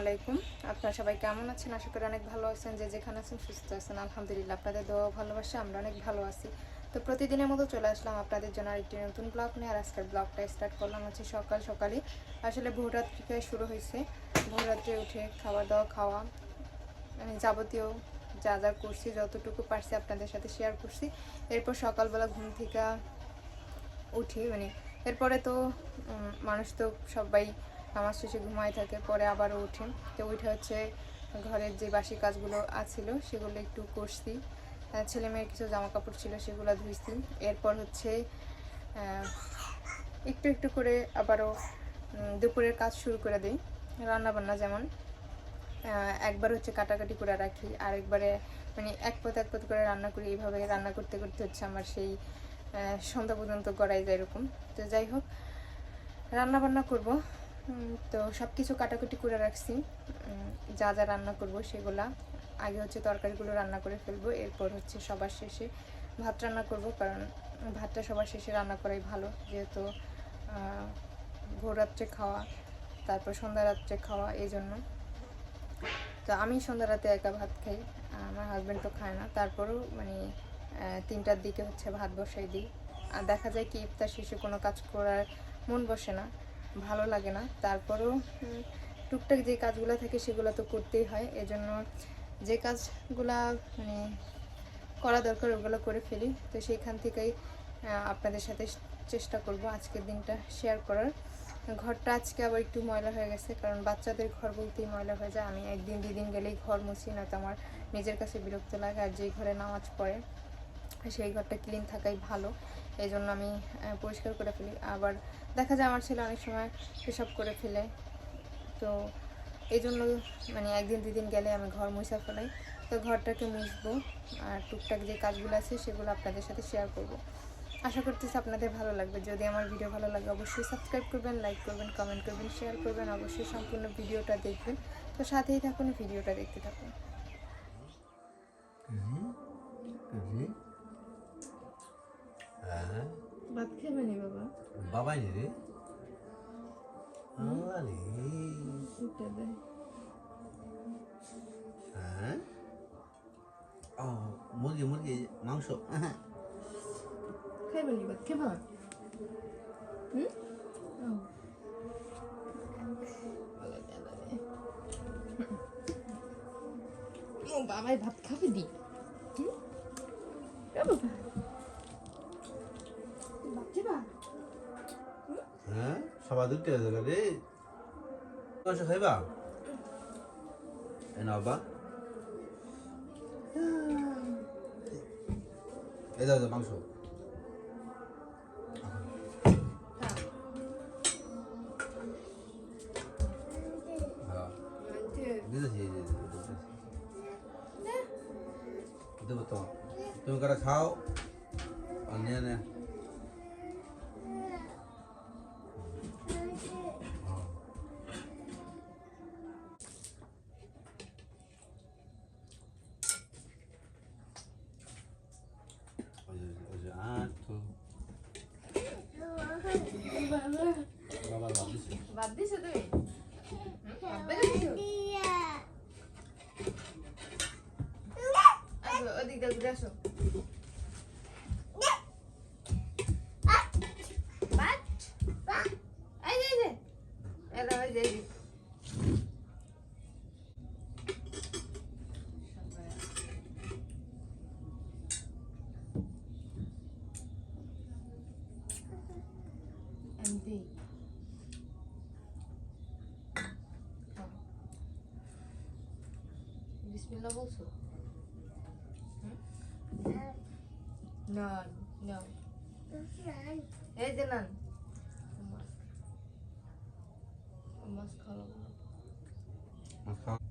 আলাইকুম। আপনারা সবাই কেমন আছেন? আশা করি অনেক ভালো আছেন, যে যেখানে আছেন সুস্থ আছেন। আলহামদুলিল্লাহ, আপনাদের দোয়া ভালোবাসা, আমরা অনেক ভালো আছি। তো প্রতিদিনের মতো চলে আসলাম আপনাদের জন্য আরেকটি নতুন ব্লগ নিয়ে, আর আজকের ব্লগটা স্টার্ট করলাম হচ্ছে সকাল সকালে আসলে ভোররাত্রিতে শুরু হয়েছে। ভোররাত্রে উঠে খাওয়া দাওয়া, খাওয়া মানে যাবতীয় যা যা করছি, যতটুকু পারছি আপনাদের সাথে শেয়ার করছি। এরপর সকালবেলা ঘুম থেকে উঠি মানে এরপরে তো মানুষ তো সবাই নামাজ শেষে ঘুমায় থাকে, পরে আবারও উঠে। তো উঠে হচ্ছে ঘরের যে বাসি কাজগুলো আছিল, সেগুলো একটু করছি। ছেলে মেয়ের কিছু জামা কাপড় ছিল, সেগুলো ধুইছি। এরপর হচ্ছে একটু একটু করে আবারও দুপুরের কাজ শুরু করে দিই, রান্নাবান্না যেমন। একবার হচ্ছে কাটাকাটি করে রাখি, আর একবারে মানে এক পথ এক পথ করে রান্না করি, এইভাবে রান্না করতে করতে হচ্ছে আমার সেই সন্ধ্যা পর্যন্ত গড়াই যায় এরকম। তো যাই হোক রান্না বান্না করব। তো সব কিছু কাটাকুটি করে রাখছি। যা যা রান্না করব সেগুলা। আগে হচ্ছে তরকারিগুলো রান্না করে ফেলব, এরপর হচ্ছে সবার শেষে ভাত রান্না করব, কারণ ভাতটা সবার শেষে রান্না করাই ভালো। যেহেতু ভোর রাত্রে খাওয়া, তারপর সন্ধ্যা রাত্রে খাওয়া, এই জন্য। তো আমি সন্ধ্যা রাতে একা ভাত খাই, আমার হাজব্যান্ড তো খায় না। তারপরেও মানে তিনটার দিকে হচ্ছে ভাত বসাই দিই। আর দেখা যায় কি ইফতার শেষে কোনো কাজ করার মন বসে না। ভালো লাগে না। তারপরেও টুকটাক যে কাজগুলো থাকে সেগুলো তো করতেই হয়। এজন্য যে কাজগুলা মানে করা দরকার ওগুলো করে ফেলি। তো সেইখান থেকেই আপনাদের সাথে চেষ্টা করব আজকের দিনটা শেয়ার করার। ঘরটা আজকে আবার একটু ময়লা হয়ে গেছে, কারণ বাচ্চাদের ঘর বলতেই ময়লা হয়ে যায়। আমি একদিন, দুদিন গেলেই ঘর মুছি না তো আমার নিজের কাছে বিরক্ত লাগে আর যেই ঘরে নামাজ পড়ে, সেই ঘরটা ক্লিন থাকাই ভালো। এই জন্য আমি পরিষ্কার করে ফেলি। আবার দেখা যায় আমার ছেলে অনেক সময় পেশাব করে ফেলে। তো এই জন্য মানে একদিন দুদিন গেলে আমি ঘর মুছা ফেলাই। তো ঘরটাকে মুছবো আর টুকটাক যে কাজগুলো আছে সেগুলো আপনাদের সাথে শেয়ার করব। আশা করতেছি আপনাদের ভালো লাগবে। যদি আমার ভিডিও ভালো লাগে অবশ্যই সাবস্ক্রাইব করবেন লাইক করবেন কমেন্ট করবেন শেয়ার করবেন, অবশ্যই সম্পূর্ণ ভিডিওটা দেখবেন। তো সাথেই থাকুন, ভিডিওটা দেখতে থাকুন। ভাত খাবেনি বাবা? বাবাই রে। আল্লাহ রে এটা দেয় হ্যাঁ? ও মুরগি মুরগি মাংস। হ্যাঁ খাইবেনি ভাত? খাবা হুম? ও। বাবাই ভাত খাবে দি হুম খাব ভাত খাবা হ্যাঁ সবাই দুটো জায়গা রে মাংস খাইবা এ না বাবা এই দাও দাও মাংস হ্যাঁ দিতেছি এই যে দিতেছি দেবো তো তুমি কটা খাও আর নিয়ে নে ওই যে ওই যে আট তো বাবা বাবা দিছে ভাত দিছো তুমি ভাত বেড়ে দিছো আসো ওদিক দিয়ে ঘুরে আসো ভাত এই যে এই যে এলা ওই যে এই যে। এমনি বিসমিল্লাহ বলছো না না এই যে নান মাছ খাওয়া মাছ খাও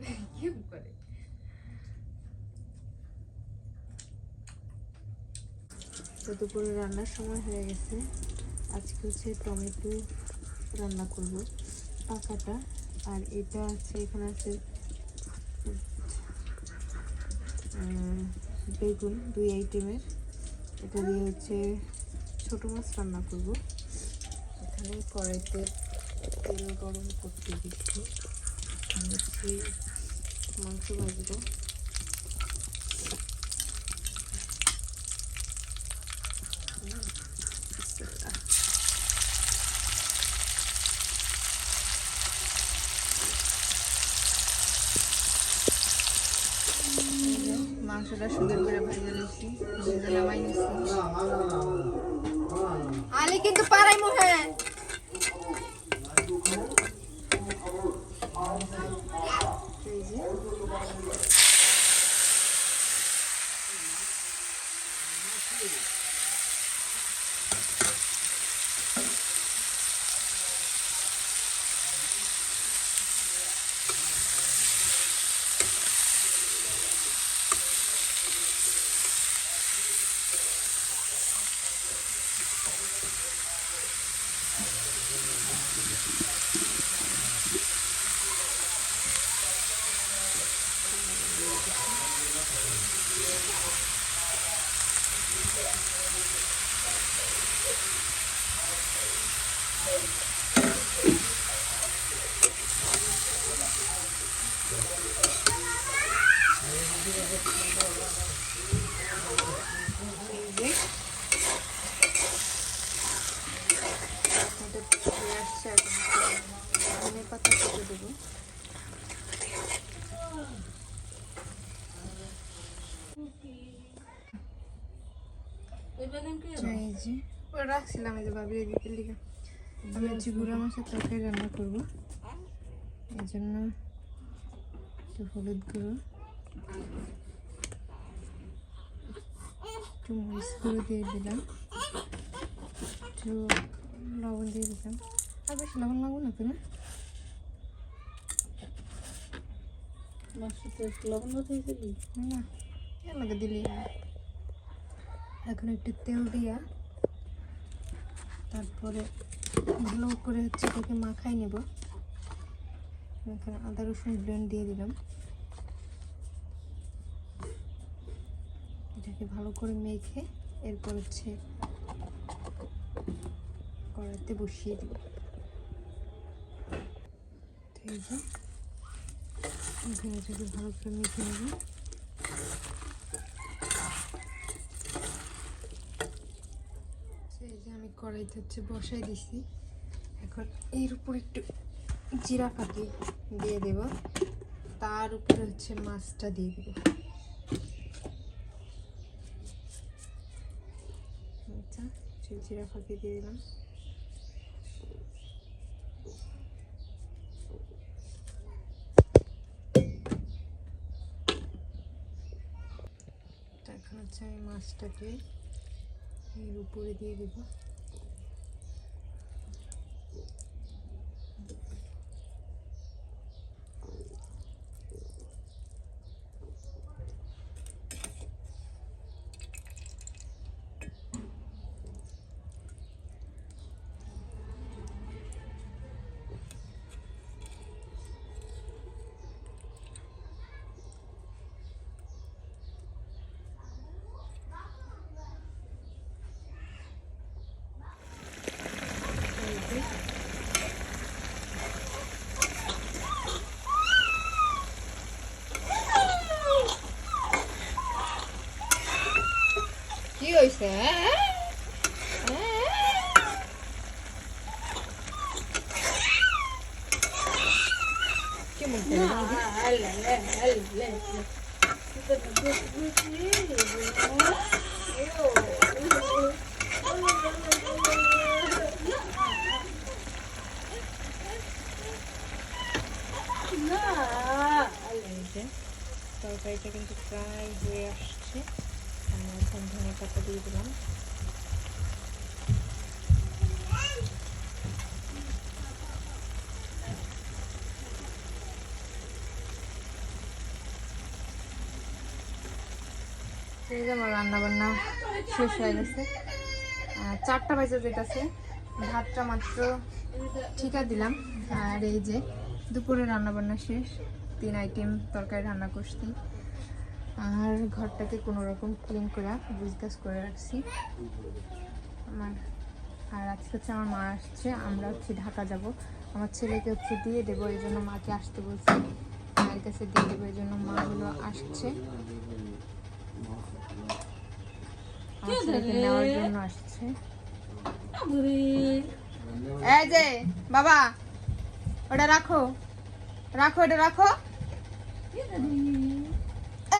কি করে তো দুপুরে রান্নার সময় হয়ে গেছে। আজকে হচ্ছে টমেটো রান্না করব, পাকাটা। আর এটা আছে এখানে আছে বেগুন দুই আইটেমের। এটা দিয়ে হচ্ছে ছোটো মাছ রান্না করব। এখানে কড়াইতে তেল গরম করতে দিচ্ছি। মাংস ভাজবো মাংসটা সুন্দর করে ভেজে নিচ্ছি ভেজে নামাই নিচ্ছি আলি কিন্তু পারাই মুহে Boruto. রাখছিলাম এই যে ভাবিয়ে দিতে লিখে আমি হচ্ছে গুঁড়া মাছের তরকারি রান্না করব। এই জন্য একটু হলুদ গুঁড়ো একটু মরিচ গুঁড়ো দিয়ে দিলাম। একটু লবণ দিয়ে দিলাম। আর বেশি লবণ লাগবো না তো না? না এর লাগে দিলি এখন একটু তেল দিয়া তারপরে ভালো করে হচ্ছে এটাকে মাখাই নেব। এখানে আদা রসুন ব্লেন্ড দিয়ে দিলাম। এটাকে ভালো করে মেখে এরপর হচ্ছে কড়াইতে বসিয়ে দিব। এখানে এটাকে ভালো করে মেখে নেব এই যে আমি কড়াইতে হচ্ছে বসাই দিছি। এখন এর উপর একটু জিরা কাটি দিয়ে দেব। তার উপরে হচ্ছে মাছটা দিয়ে দেব। আচ্ছা জিরা ফাঁকি দিয়ে দিলাম। এখন হচ্ছে আমি মাছটাকে এর উপরে দিয়ে দেব এই যে কি হয়েছে কেমন এই যে এখন দিয়ে দিলাম এই যে আমার রান্না বান্না শেষ হয়ে গেছে। চারটা বাজে যেতেছে। ভাতটা মাত্র ঠিকা দিলাম। আর এই যে দুপুরে রান্নাবান্না শেষ। তিন আইটেম তরকারি রান্না করছি। আর ঘরটাকে কোনো রকম ক্লিন করে বুঝগাছ করে রাখছি। আমার আর আজকে হচ্ছে আমার মা আসছে আমরা হচ্ছে ঢাকা যাব। আমার ছেলেকে হচ্ছে দিয়ে দেবো এই জন্য মাকে আসতে বলছি। মায়ের কাছে দিয়ে দেবো এই জন্য মা হলো আসছে। আমার ছেলেকে নেওয়ার জন্য আসছে। এই যে বাবা ওটা রাখো। রাখো এটা রাখো।